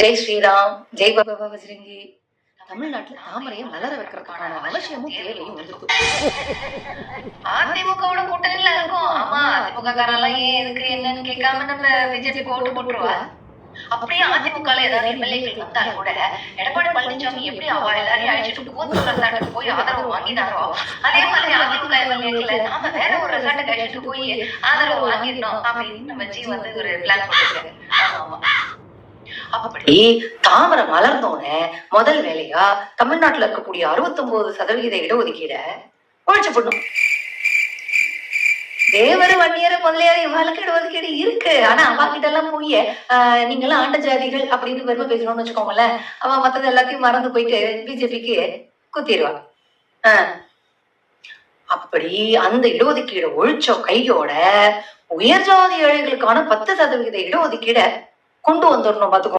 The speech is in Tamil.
ஜெய் ஸ்ரீராம் ஜெய் பாபா வஜ்ரங்கி. தமிழ்நாட்டுல தாமரையை மலர வைக்கிறதுக்கான அவசியமும் தேவையும் வந்துருக்கு. அதிமுகவோட கூட்டணியில இருக்கும். ஆமா அதிமுக காரெல்லாம் ஏன் எதுக்கு என்னன்னு கேட்காம நம்ம பிஜேபி ஓட்டு போட்டுருவா? அப்படியே அதிமுக ஏதாவது எம்எல்ஏக்கள் வந்தாலும் கூட எடப்பாடி பழனிசாமி எப்படி அவ எல்லாரையும் அழைச்சிட்டு போது ரெசார்ட்டுக்கு போய் ஆதரவு வாங்கினாரோ அதே மாதிரி அதிமுக எம்எல்ஏக்களை நாம வேற ஒரு ரெசார்ட்டுக்கு அழைச்சிட்டு போய் ஆதரவு வாங்கிடணும் அப்படின்னு நம்ம ஜி வந்து ஒரு பிளான் பண்ணிருக்காரு அப்படி தாமரை மலர்ந்தோடனே முதல் வேலையா தமிழ்நாட்டுல இருக்கக்கூடிய 69% சதவிகித இடஒதுக்கீட ஒழிச்சு போடணும். தேவர் வன்னியர் முதலியார் இவங்களுக்கு இடஒதுக்கீடு இருக்கு. ஆனா அவ கிட்ட எல்லாம் போய் ஆஹ், நீங்க எல்லாம் ஆண்ட ஜாதிகள் அப்படின்னு பெருமை பேசணும்னு வச்சுக்கோங்களேன். அவன் மத்தது எல்லாத்தையும் மறந்து போயிட்டு பிஜேபிக்கு குத்திடுவான் ஆஹ். அப்படி அந்த இடஒதுக்கீடு ஒழிச்ச கையோட உயர் ஜாதி ஏழைகளுக்கான பத்து சதவிகித இடஒதுக்கீடை கொண்டு வந்துடணும் பாத்துக்கோ.